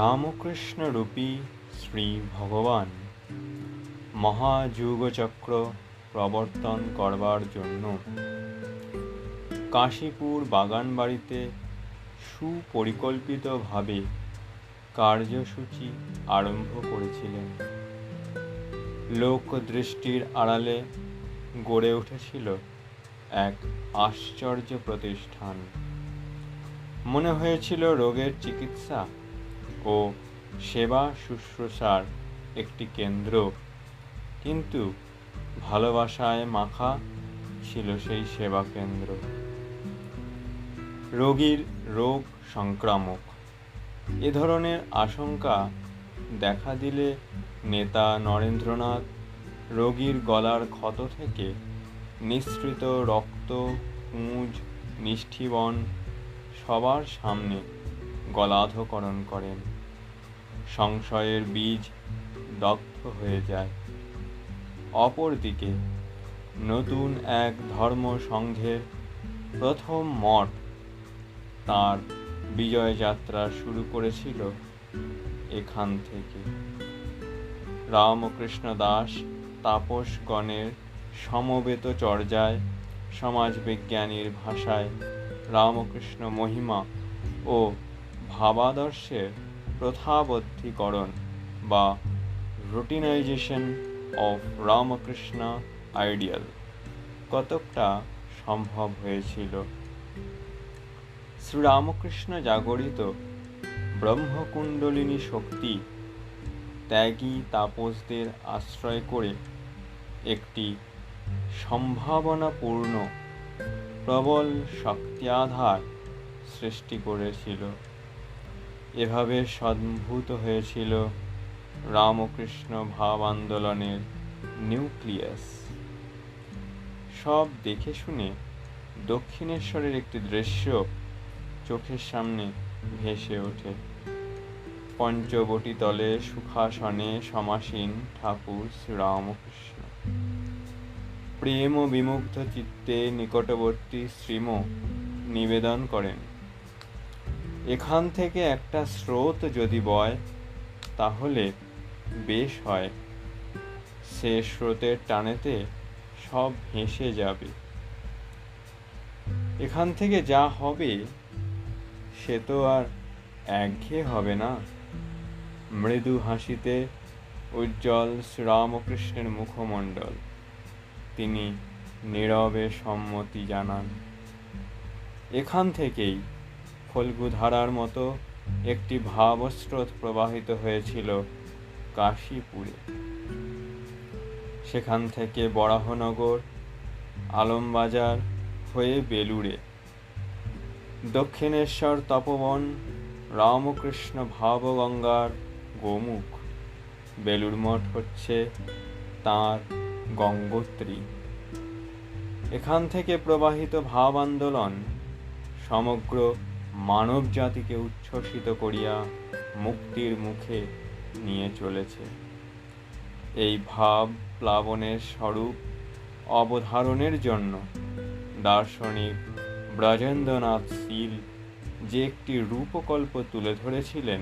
রামকৃষ্ণরূপী শ্রী ভগবান। মহাযুগচক্র প্রবর্তন করবার জন্য কাশীপুর বাগান বাগানবাড়িতে সুপরিকল্পিতভাবে কার্যসূচি আরম্ভ করেছিলেন। লোকদৃষ্টির আড়ালে গড়ে উঠেছিল এক আশ্চর্য প্রতিষ্ঠান। মনে হয়েছিল রোগের চিকিৎসা ও সেবা শুশ্রূষার একটি কেন্দ্র। কিন্তু ভালোবাসায় মাখা ছিল সেই সেবা কেন্দ্র। রোগীর রোগ সংক্রামক। এ ধরনের আশঙ্কা দেখা দিলে নেতা নরেন্দ্রনাথ রোগীর গলার ক্ষত থেকে নিঃসৃত রক্ত, পুঁজ নিষ্ঠিবন সবার সামনে গলাধকরণ করেন। সংশয়ের বীজ দগ্ধ হয়ে যায়। অপরদিকে, নতুন এক ধর্ম সংঘের প্রথম মঠ তার বিজয় যাত্রা শুরু করেছিল এখান থেকে। রামকৃষ্ণ দাস তাপসগণের সমবেত চর্যায়, সমাজবিজ্ঞানীর ভাষায় রামকৃষ্ণ মহিমা ও ভাবাদর্শের প্রথাবদ্ধীকরণ বা রুটিনাইজেশন অফ রামকৃষ্ণ আইডিয়াল কতকটা সম্ভব হয়েছিল? শ্রীরামকৃষ্ণ জাগরিত ব্রহ্মকুণ্ডলিনী শক্তি ত্যাগী তাপসদের আশ্রয় করে একটি সম্ভাবনাপূর্ণ প্রবল শক্তি আধার সৃষ্টি করেছিল। এভাবে সম্ভূত হয়েছিল রামকৃষ্ণ ভাব আন্দোলনের নিউক্লিয়াস। সব দেখে শুনে দক্ষিণেশ্বরের একটি দৃশ্য চোখের সামনে ভেসে ওঠে। পঞ্চবটি তলে সুখাসনে সমাসীন ঠাকুর শ্রীরামকৃষ্ণ। প্রেম ও বিমুগ্ধ চিত্তে নিকটবর্তী শ্রীম নিবেদন করেন। এখান থেকে একটা স্রোত যদি বয়, তাহলে বেশ হয়। সে স্রোতের টানেতে সব ভেসে যাবে। এখান থেকে যা হবে, সে তো আর একঘেয়ে হবে না। মৃদু হাসিতে উজ্জ্বল শ্রীরামকৃষ্ণের মুখমণ্ডল, তিনি নীরবে সম্মতি জানান। এখান থেকেই ফল্গুধারার মতো একটি ভাবস্রোত প্রবাহিত হয়েছিল কাশীপুরে। সেখান থেকে বরাহনগর, আলমবাজার হয়ে বেলুড়ে। দক্ষিণেশ্বর তপবন, রামকৃষ্ণ ভাবগঙ্গার গোমুখ। বেলুর মঠ হচ্ছে তাঁর গঙ্গোত্রী। এখান থেকে প্রবাহিত ভাব আন্দোলন সমগ্র মানব জাতিকে উচ্ছ্বসিত করিয়া মুক্তির মুখে নিয়ে চলেছে। এই ভাব প্লাবনের স্বরূপ অবধারণের জন্য দার্শনিক ব্রজেন্দ্রনাথ শীল যে একটি রূপকল্প তুলে ধরেছিলেন,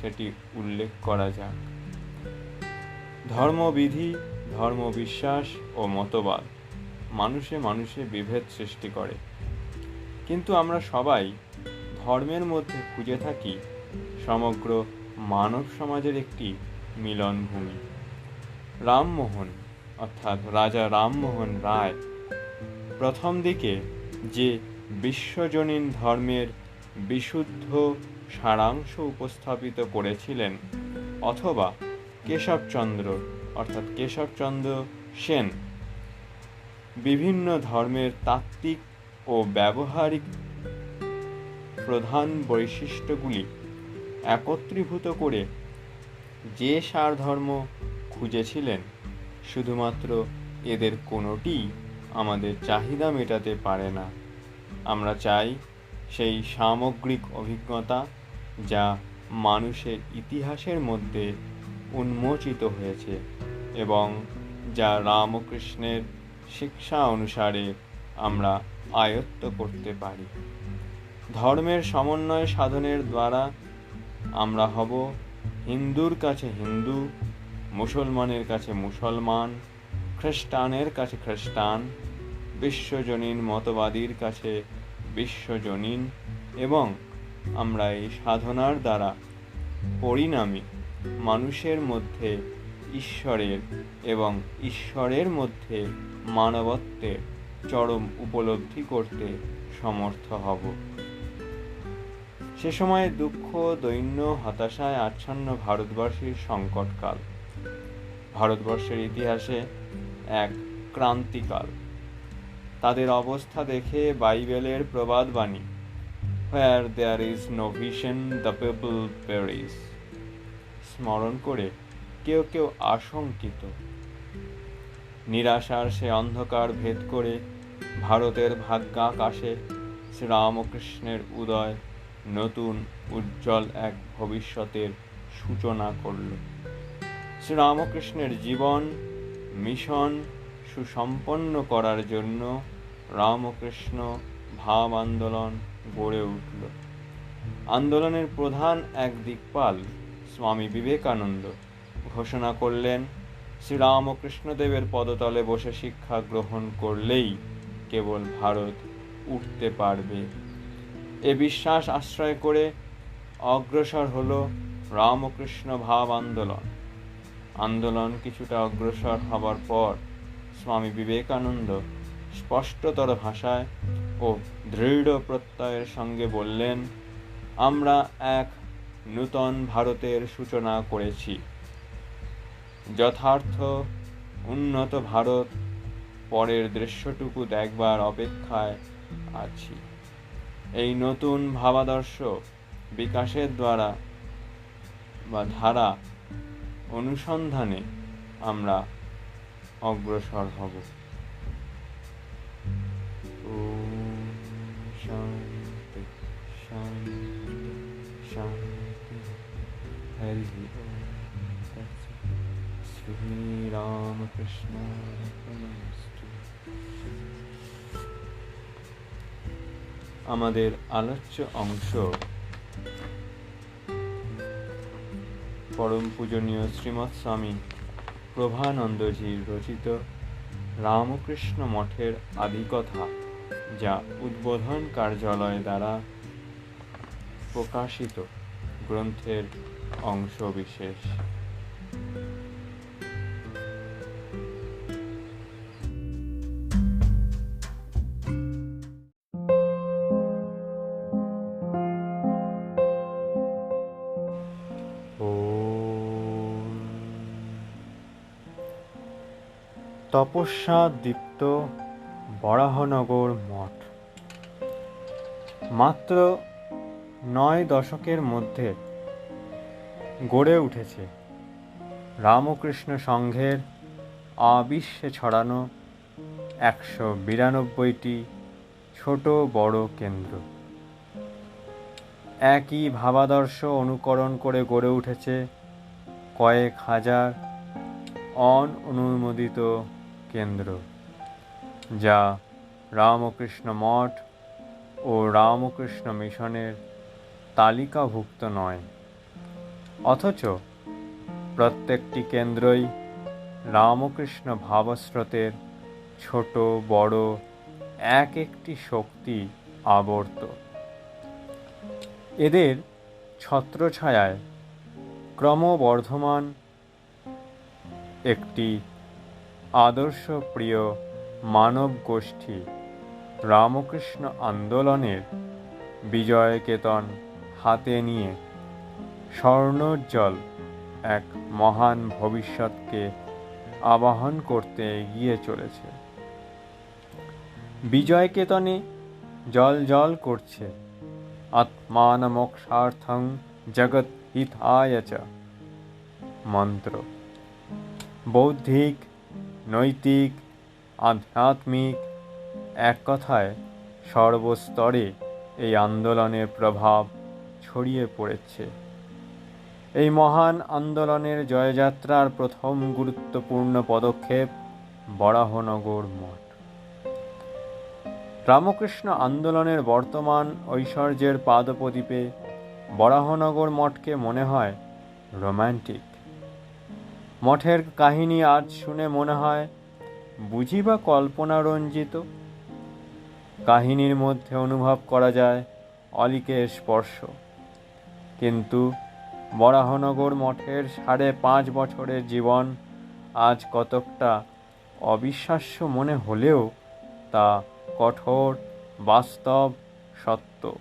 সেটি উল্লেখ করা যাক। ধর্মবিধি, ধর্মবিশ্বাস ও মতবাদ মানুষে মানুষে বিভেদ সৃষ্টি করে। কিন্তু আমরা সবাই ধর্মের মধ্যে খুঁজে থাকি সমগ্র মানব সমাজের একটি মিলনভূমি। রামমোহন, অর্থাৎ রাজা রামমোহন রায়, প্রথম দিকে যে বিশ্বজনীন ধর্মের বিশুদ্ধ সারাংশ উপস্থাপিত করেছিলেন, অথবা কেশবচন্দ্র, অর্থাৎ কেশবচন্দ্র সেন, বিভিন্ন ধর্মের তাত্ত্বিক ও ব্যবহারিক প্রধান বৈশিষ্ট্যগুলি একত্রীভূত করে যে সার ধর্ম খুঁজেছিলেন, শুধুমাত্র এদের কোনোটি আমাদের চাহিদা মেটাতে পারে না। আমরা চাই সেই সামগ্রিক অভিজ্ঞতা যা মানুষের ইতিহাসের মধ্যে উন্মোচিত হয়েছে এবং যা রামকৃষ্ণের শিক্ষা অনুসারে আমরা আয়ত্ত করতে পারি। ধর্মের সমন্বয় সাধনের দ্বারা আমরা হব হিন্দুর কাছে হিন্দু, মুসলমানের কাছে মুসলমান, খ্রিস্টানের কাছে খ্রিস্টান, বিশ্বজনীন মতবাদীর কাছে বিশ্বজনীন এবং আমরা এই সাধনার দ্বারা পরিণামী মানুষের মধ্যে ঈশ্বরের এবং ঈশ্বরের মধ্যে মানবত্বের চরম উপলব্ধি করতে সমর্থ হব। সে সময় দুঃখ, দৈন্য, হতাশায় আচ্ছন্ন ভারতবর্ষের সংকটকাল। ভারতবর্ষের ইতিহাসে এক ক্রান্তিকাল। তাদের অবস্থা দেখে বাইবেলের প্রবাদ বাণী where there is no vision the people perish স্মরণ করে কেউ কেউ আশঙ্কিত নিরাশার সে অন্ধকার ভেদ করে ভারতের ভাগ্যাকাশে শ্রীরামকৃষ্ণের উদয় নতুন উজ্জ্বল এক ভবিষ্যতের সূচনা করল। শ্রীরামকৃষ্ণের জীবন, মিশন সুসম্পন্ন করার জন্য রামকৃষ্ণ ভাব আন্দোলন গড়ে উঠল। আন্দোলনের প্রধান এক দিকপাল স্বামী বিবেকানন্দ ঘোষণা করলেন শ্রীরামকৃষ্ণদেবের পদতলে বসে শিক্ষা গ্রহণ করলেই কেবল ভারত উঠতে পারবে। এ বিশ্বাস আশ্রয় করে অগ্রসর হল রামকৃষ্ণ ভাব আন্দোলন। আন্দোলন কিছুটা অগ্রসর হবার পর স্বামী বিবেকানন্দ স্পষ্টতর ভাষায় ও দৃঢ় প্রত্যয়ের সঙ্গে বললেন, আমরা এক নূতন ভারতের সূচনা করেছি। যথার্থ উন্নত ভারত পরের দৃশ্যটুকু দেখবার অপেক্ষায় আছি। এই নতুন ভাবাদর্শ বিকাশের দ্বারা বা ধারা অনুসন্ধানে আমরা অগ্রসর হব। শান্তি শান্তি শান্তি আমাদের আলোচ্য অংশ পরম পূজনীয় শ্রীমৎ স্বামী প্রভানন্দজির রচিত রামকৃষ্ণ মঠের আদিকথা যা উদ্বোধন কার্যালয় দ্বারা প্রকাশিত, গ্রন্থের অংশ বিশেষ তপস্যা দীপ্ত বরাহনগর মঠ। মাত্র নয় দশকের মধ্যে গড়ে উঠেছে রামকৃষ্ণ সংঘের আবিশ্বে ছড়ানো একশো বিরানব্বইটি ছোট বড় কেন্দ্র। একই ভাবাদর্শ অনুকরণ করে গড়ে উঠেছে কয়েক হাজার অন অনুমোদিত কেন্দ্র, যা রামকৃষ্ণ মঠ ও রামকৃষ্ণ মিশনের তালিকাভুক্ত নয়। অথচ প্রত্যেকটি কেন্দ্রই রামকৃষ্ণ ভাবস্রোতের ছোট, বড় এক একটি শক্তি আবর্ত। এদের ছত্রছায়ায় ক্রমবর্ধমান একটি আদর্শ প্রিয় মানব গোষ্ঠী রামকৃষ্ণ আন্দোলনের বিজয়কেতন হাতে নিয়ে স্বর্ণোজ্জ্বল এক মহান ভবিষ্যৎকে আবাহন করতে এগিয়ে চলেছে। বিজয়কেতনে জল জল করছে। আত্মানমোক্ষার্থং জগৎ হিতায় চ। মন্ত্র। বৌদ্ধিক নৈতিক, আধ্যাত্মিক, এক কথায় সর্বস্তরে এই আন্দোলনের প্রভাব ছড়িয়ে পড়েছে। এই মহান আন্দোলনের জয়যাত্রার প্রথম গুরুত্বপূর্ণ পদক্ষেপ বরাহনগর মঠ। রামকৃষ্ণ আন্দোলনের বর্তমান ঐশ্বর্যের পাদপ্রদীপে বরাহনগর মঠকে মনে হয় রোম্যান্টিক মঠের কাহিনী আজ শুনে মনে হয় বুঝি বা কল্পনা রঞ্জিত। কাহিনীর মধ্যে অনুভব করা যায় অলিকের স্পর্শ। কিন্তু বরাহনগর মঠের সাড়ে পাঁচ বছরের জীবন আজ কতকটা অবিশ্বাস্য মনে হলেও তা কঠোর, বাস্তব, সত্য।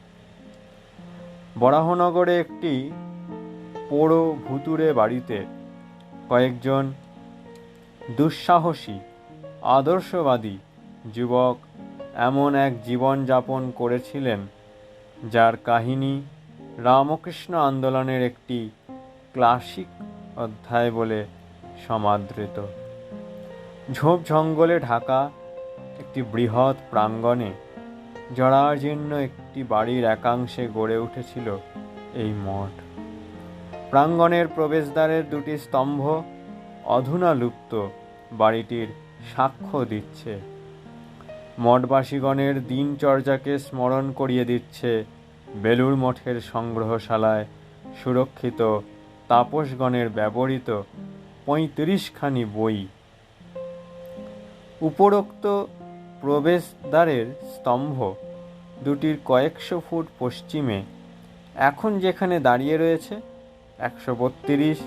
বরাহনগরে একটি পোড়ো ভুতুরে বাড়িতে কয়েকজন দুঃসাহসী, আদর্শবাদী যুবক এমন এক জীবন যাপন করেছিলেন, যার কাহিনী রামকৃষ্ণ আন্দোলনের একটি ক্লাসিক অধ্যায় বলে সমাদৃত। ঝোপ জঙ্গলে ঢাকা একটি বৃহৎ প্রাঙ্গণে জরাজীর্ণ একটি বাড়ির একাংশে গড়ে উঠেছিল এই মঠ। প্রাঙ্গণের প্রবেশদ্বারের দুটি স্তম্ভ অধুনা লুপ্ত বাড়িটির সাক্ষ্য দিচ্ছে। মঠবাসীগণের দিনচর্যাকে স্মরণ করিয়ে দিচ্ছে বেলুর মঠের সংগ্রহশালায় সুরক্ষিত তাপসগণের ব্যবহৃত পঁয়ত্রিশখানি বই। উপরোক্ত প্রবেশদ্বারের স্তম্ভ দুটির কয়েকশো ফুট পশ্চিমে, এখন যেখানে দাঁড়িয়ে রয়েছে একশো বত্রিশ,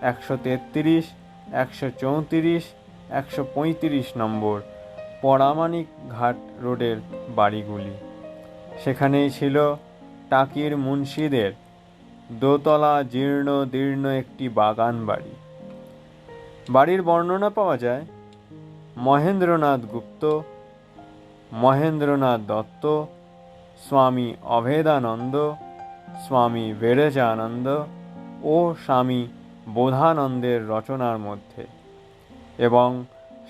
একশো তেত্রিশ, একশো চৌত্রিশ, একশো পঁয়ত্রিশ নম্বর পরামানিক ঘাট রোডের বাড়িগুলি। সেখানেই ছিল টাকির মুন্সিদের দোতলা জীর্ণ দীর্ণ একটি বাগান বাড়ি। বাড়ির বর্ণনা পাওয়া যায়, মহেন্দ্রনাথ গুপ্ত, মহেন্দ্রনাথ দত্ত, স্বামী অভেদানন্দ, স্বামী বেরেজানন্দ ও স্বামী বোধানন্দের রচনার মধ্যে এবং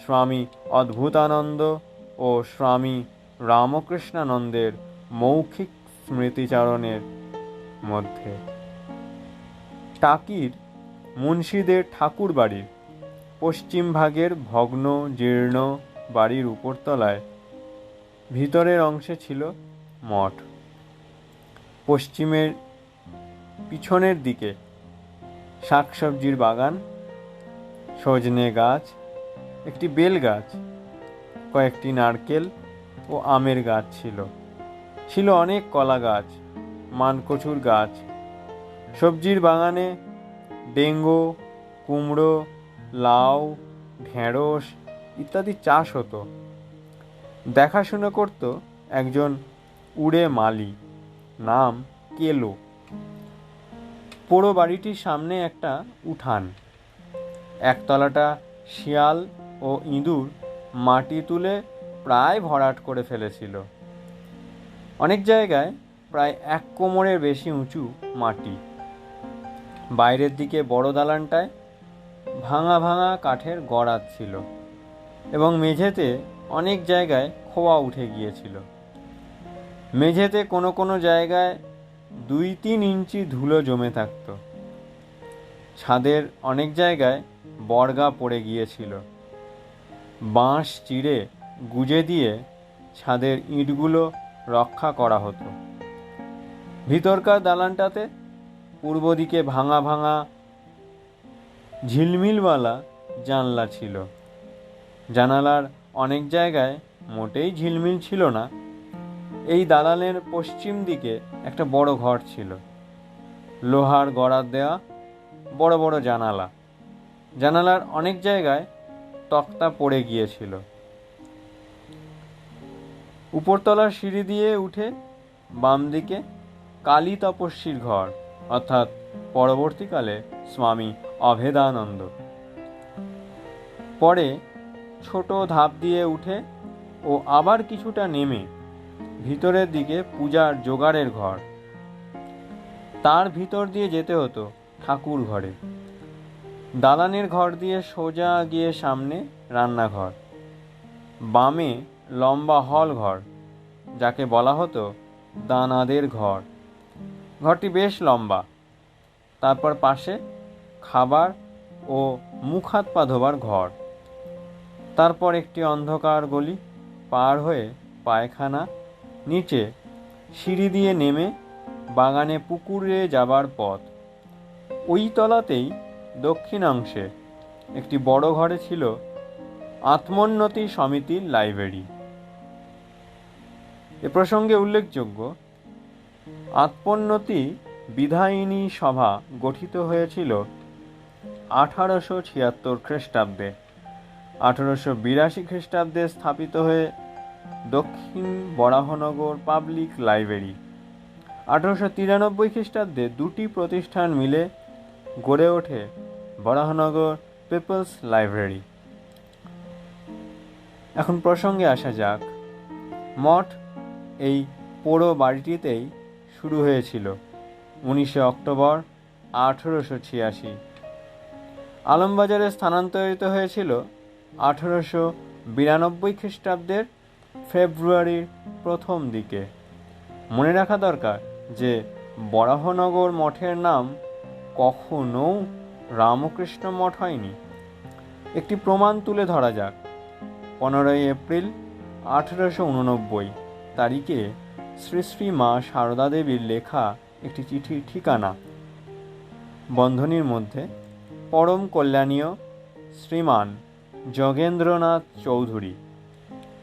স্বামী অদ্ভুতানন্দ ও স্বামী রামকৃষ্ণানন্দের মৌখিক স্মৃতিচারণের মধ্যে। টাকির মুন্সিদের ঠাকুর বাড়ির পশ্চিম ভাগের ভগ্ন, জীর্ণ বাড়ির উপরতলায় ভিতরের অংশে ছিল মঠ। পশ্চিমের পিছনের দিকে শাকসবজির বাগান, সজনে গাছ, একটি বেল গাছ, কয়েকটি নারকেল ও আমের গাছ ছিল। ছিল অনেক কলা গাছ, মানকচুর গাছ। সবজির বাগানে ডেঙ্গো, কুমড়ো, লাউ, ঢেঁড়স ইত্যাদি চাষ হতো। দেখাশুনো করত একজন উড়ে মালি, নাম কেলো। পোড়ো বাড়িটির সামনে একটা উঠান। একতলাটা শিয়াল ও ইঁদুর মাটি তুলে প্রায় ভরাট করে ফেলেছিল। অনেক জায়গায় প্রায় এক কোমরের বেশি উঁচু মাটি। বাইরের দিকে বড় দালানটায় ভাঙা ভাঙা কাঠের গড়াত ছিল এবং মেঝেতে অনেক জায়গায় খোয়া উঠে গিয়েছিল। মেঝেতে কোনো কোনো জায়গায় দুই তিন ইঞ্চি ধুলো জমে থাকত। ছাদের অনেক জায়গায় বর্গা পড়ে গিয়েছিল। বাঁশ চিড়ে গুজে দিয়ে ছাদের ইঁটগুলো রক্ষা করা হতো। ভিতরকার দালানটাতে পূর্ব দিকে ভাঙা ভাঙা ঝিলমিলওয়ালা জানলা ছিল। জানালার অনেক জায়গায় মোটেই ঝিলমিল ছিল না। এই দালানের পশ্চিম দিকে একটা বড় ঘর ছিল। লোহার গড়ার দেওয়া বড় বড় জানালা। জানালার অনেক জায়গায় তক্তা পড়ে গিয়েছিল। উপরতলার সিঁড়ি দিয়ে উঠে বাম দিকে কালী তপস্বীর ঘর, অর্থাৎ পরবর্তীকালে স্বামী অভেদানন্দ। পরে ছোট ধাপ দিয়ে উঠে ও আবার কিছুটা নেমে ভিতরের দিকে পূজার জোগাড়ের ঘর। তার ভিতর দিয়ে যেতে হতো ঠাকুর ঘরে। দালানের ঘর দিয়ে সোজা গিয়ে সামনে রান্নাঘর। বামে লম্বা হল ঘর, যাকে বলা হতো দানাদের ঘর। ঘরটি বেশ লম্বা। তারপর পাশে খাবার ও মুখ হাত পা ধোবার ঘর। তারপর একটি অন্ধকার গলি পার হয়ে পায়খানা নিচে সিঁড়ি দিয়ে নেমে বাগানে পুকুরে যাবার পথ। ওই তলাতেই দক্ষিণাংশে একটি বড় ঘরে ছিল আত্মোন্নতি সমিতির লাইব্রেরি। এ প্রসঙ্গে উল্লেখযোগ্য, আত্মোন্নতি বিধায়িনী সভা গঠিত হয়েছিল আঠারোশো ছিয়াত্তর খ্রিস্টাব্দে। আঠারোশো বিরাশি খ্রিস্টাব্দে স্থাপিত হয়ে দক্ষিণ বরাহনগর পাবলিক লাইব্রেরি। আঠারোশো তিরানব্বই খ্রিস্টাব্দে দুটি প্রতিষ্ঠান মিলে গড়ে ওঠে বরাহনগর পিপলস লাইব্রেরি। এখন প্রসঙ্গে আসা যাক, মঠ এই পোড়ো বাড়িটিতেই শুরু হয়েছিল উনিশে অক্টোবর আঠেরোশো ছিয়াশি। আলমবাজারে স্থানান্তরিত হয়েছিল আঠেরোশো বিরানব্বই খ্রিস্টাব্দের ফেব্রুয়ারির প্রথম দিকে। মনে রাখা দরকার যে, বরাহনগর মঠের নাম কখনো রামকৃষ্ণ মঠ হয়নি। একটি প্রমাণ তুলে ধরা যাক। পনেরোই এপ্রিল আঠেরোশো উননব্বই তারিখে শ্রী শ্রী মা সারদা দেবীর লেখা একটি চিঠির ঠিকানা। বন্ধনীর মধ্যে, পরম কল্যাণীয় শ্রীমান যোগেন্দ্রনাথ চৌধুরী।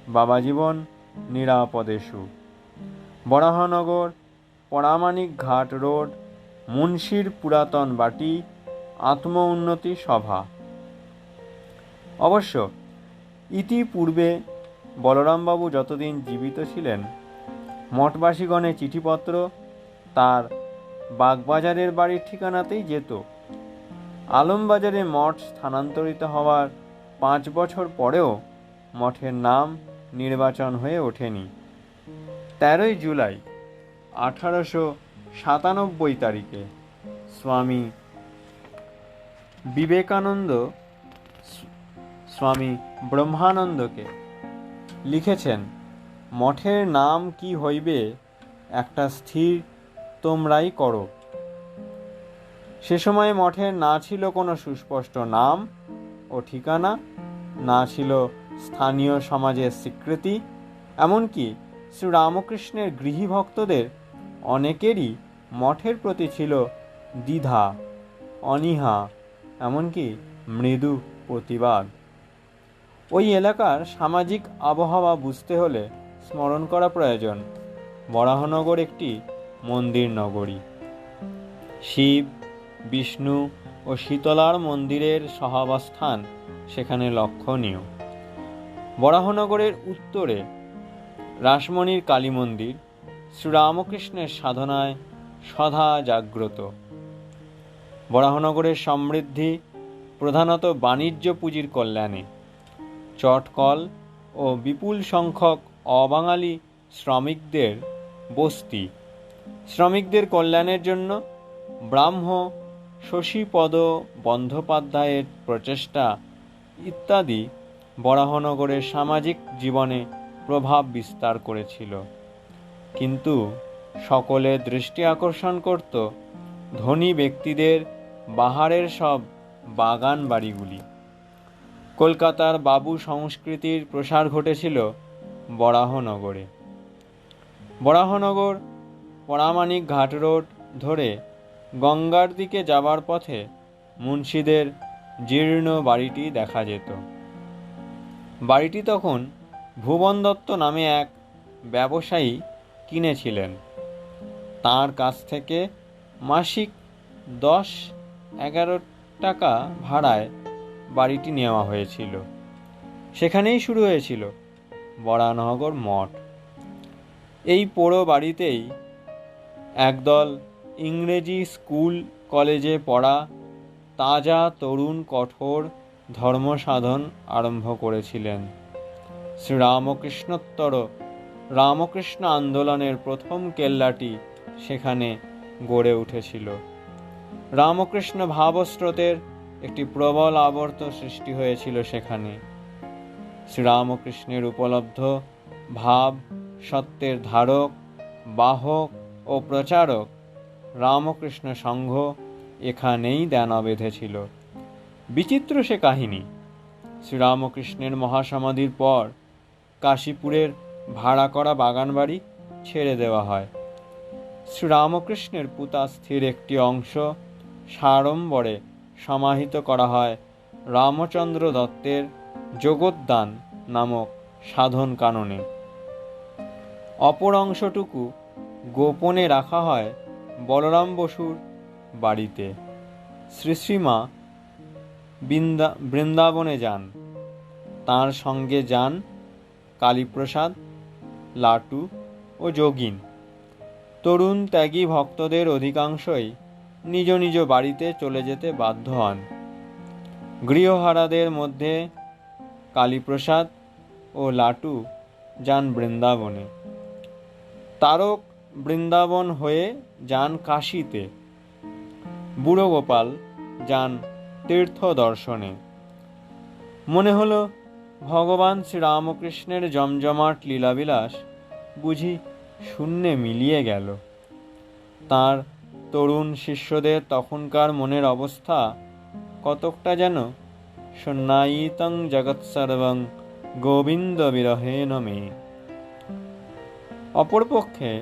বাবা জীবন নিরাপদেশু বরাহনগর পরামানিক ঘাট রোড, মুন্সির পুরাতন বাটি, আত্ম উন্নতি সভা। অবশ্য, ইতিপূর্বে বলরামবাবু যতদিন জীবিত ছিলেন, মঠবাসীগণের চিঠিপত্র তার বাগবাজারের বাড়ির ঠিকানাতেই যেত। আলমবাজারে মঠ স্থানান্তরিত হওয়ার পাঁচ বছর পরেও মঠের নাম নির্বাচন হয়ে ওঠেনি। তেরোই জুলাই, আঠারোশো সাতানব্বই তারিখে স্বামী বিবেকানন্দ স্বামী ব্রহ্মানন্দকে লিখেছেন, মঠের নাম কি হইবে একটা স্থির তোমরাই করো। সে সময় মঠের না ছিল কোনো সুস্পষ্ট নাম ও ঠিকানা, না ছিল স্থানীয় সমাজের স্বীকৃতি, এমনকি শ্রী রামকৃষ্ণের গৃহী ভক্তদের অনেকেরই মঠের প্রতি ছিল দ্বিধা, অনীহা, এমনকি মৃদু প্রতিবাদ। ওই এলাকার সামাজিক আবহাওয়া বুঝতে হলে স্মরণ করা প্রয়োজন। বরাহনগর একটি মন্দির নগরী। শিব, বিষ্ণু ও শীতলার মন্দিরের সহাবস্থান সেখানে লক্ষণীয়। বরাহনগরের উত্তরে রাসমণির কালী মন্দির শ্রীরামকৃষ্ণের সাধনায় সদা জাগ্রত। বরাহনগরের সমৃদ্ধি প্রধানত বাণিজ্য পুঁজির কল্যাণে। চটকল ও বিপুল সংখ্যক অবাঙালি শ্রমিকদের বস্তি। শ্রমিকদের কল্যাণের জন্য ব্রাহ্ম শশীপদ বন্দ্যোপাধ্যায়ের প্রচেষ্টা ইত্যাদি বরাহনগরের সামাজিক জীবনে প্রভাব বিস্তার করেছিল। কিন্তু সকলের দৃষ্টি আকর্ষণ করত ধনী ব্যক্তিদের বাহারের সব বাগান বাড়িগুলি। কলকাতার বাবু সংস্কৃতির প্রসার ঘটেছিল বরাহনগরে। বরাহনগর পরামানিক ঘাট রোড ধরে গঙ্গার দিকে যাবার পথে মুন্সিদের জীর্ণ বাড়িটি দেখা যেত। বাড়িটি তখন ভুবন দত্ত নামে এক ব্যবসায়ী কিনেছিলেন। তার কাছ থেকে মাসিক দশ, এগারো টাকা ভাড়ায় বাড়িটি নেওয়া হয়েছিল। সেখানেই শুরু হয়েছিল বরানগর মঠ। এই পোড়ো বাড়িতেই একদল ইংরেজি স্কুল কলেজে পড়া তাজা, তরুণ, কঠোর ধর্মসাধন আরম্ভ করেছিলেন। শ্রীরামকৃষ্ণোত্তর, রামকৃষ্ণ আন্দোলনের প্রথম কেল্লাটি সেখানে গড়ে উঠেছিল। রামকৃষ্ণ ভাবস্রোতের একটি প্রবল আবর্ত সৃষ্টি হয়েছিল সেখানে। শ্রীরামকৃষ্ণের উপলব্ধ ভাব, সত্যের ধারক, বাহক ও প্রচারক রামকৃষ্ণ সংঘ এখানেই দানা বেঁধেছিল। বিচিত্র সে কাহিনী। শ্রীরামকৃষ্ণের মহাসমাধির পর কাশীপুরের ভাড়া করা বাগানবাড়ি ছেড়ে দেওয়া হয়। শ্রীরামকৃষ্ণের পুতাস্থির একটি অংশ সাড়ম্বরে সমাহিত করা হয় রামচন্দ্র দত্তের জগদ্দান নামক সাধন কাননে। অপর অংশটুকু গোপনে রাখা হয় বলরাম বসুর বাড়িতে। শ্রী শ্রীমা বৃন্দা, বৃন্দাবনে যান। তার সঙ্গে যান কালীপ্রসাদ, লাটু ও যোগিন। তরুণ ত্যাগী ভক্তদের অধিকাংশই নিজ নিজ বাড়িতে চলে যেতে বাধ্য হন। গৃহহারাদের মধ্যে কালীপ্রসাদ ও লাটু যান বৃন্দাবনে। তারক বৃন্দাবন হয়ে যান কাশীতে। বুড়ো গোপাল যান তীর্থ দর্শনে মনে হলো, ভগবান শ্রীরামকৃষ্ণের জমজমাট লীলাবিলাস বুঝি শূন্যে মিলিয়ে গেল। তার তরুণ শিষ্যদের তখনকার মনের অবস্থা কতকটা যেন সন্ন্যায়িতং জগৎ সর্বং গোবিন্দ বিরহেন মে অপরপক্ষে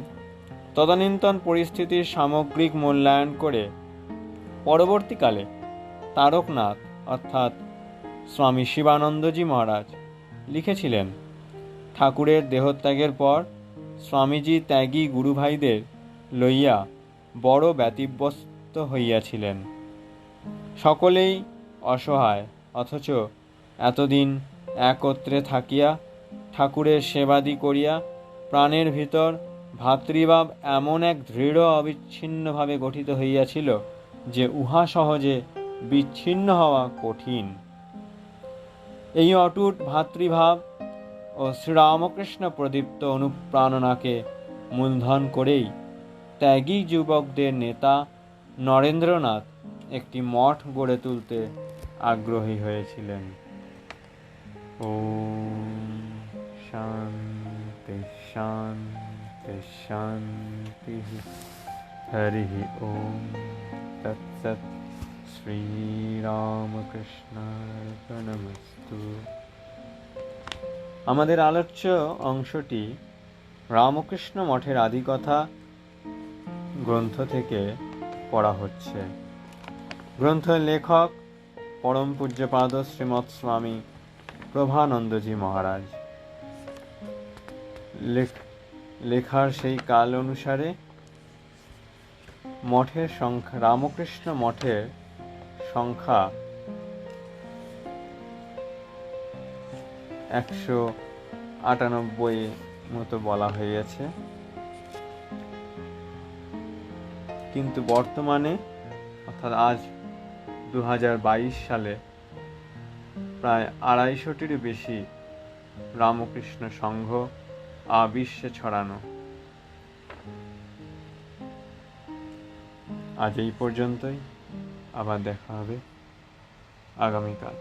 তদানীন্তন পরিস্থিতির সামগ্রিক মূল্যায়ন করে পরবর্তীকালে তারকনাথ, অর্থাৎ স্বামী শিবানন্দজি মহারাজ, লিখেছিলেন, ঠাকুরের দেহত্যাগের পর স্বামীজি ত্যাগী গুরুভাইদের লইয়া বড় ব্যতিব্যস্ত হইয়াছিলেন। সকলেই অসহায়, অথচ এতদিন একত্রে থাকিয়া ঠাকুরের সেবাদি করিয়া প্রাণের ভিতর ভাতৃভাব এমন এক দৃঢ় অবিচ্ছিন্নভাবে গঠিত হইয়াছিল যে উহা সহজে বিচ্ছিন্ন হওয়া কঠিন এই অটুট ভাতৃভাব ও শ্রীরামকৃষ্ণ প্রদীপ্ত অনুপ্রাণনাকে মূলধন করেই ত্যাগী যুবকদের নেতা নরেন্দ্রনাথ একটি মঠ গড়ে তুলতে আগ্রহী হয়েছিলেন ওম শান্তি শান্তি শান্তি হরি ওম তৎসৎ শ্রীরামকৃষ্ণার্পণমস্তু। আমাদের আলোচ্য অংশটি রামকৃষ্ণ মঠের আদিকথা গ্রন্থ থেকে পড়া হচ্ছে। গ্রন্থের লেখক পরম পূজ্যপাদ শ্রীমৎ স্বামী প্রভানন্দজি মহারাজ। লেখ- লেখার সেই কাল অনুসারে মঠের সংখ্যা, রামকৃষ্ণ মঠের সংখ্যা একশো আটানব্বই মতো বলা হয়েছে কিন্তু বর্তমানে, অর্থাৎ আজ দু বাইশ সালে, প্রায় আড়াইশোটিরও বেশি রামকৃষ্ণ সংঘ আবিশ্বে ছড়ানো। আজ এই পর্যন্তই। আবার দেখা হবে আগামীকাল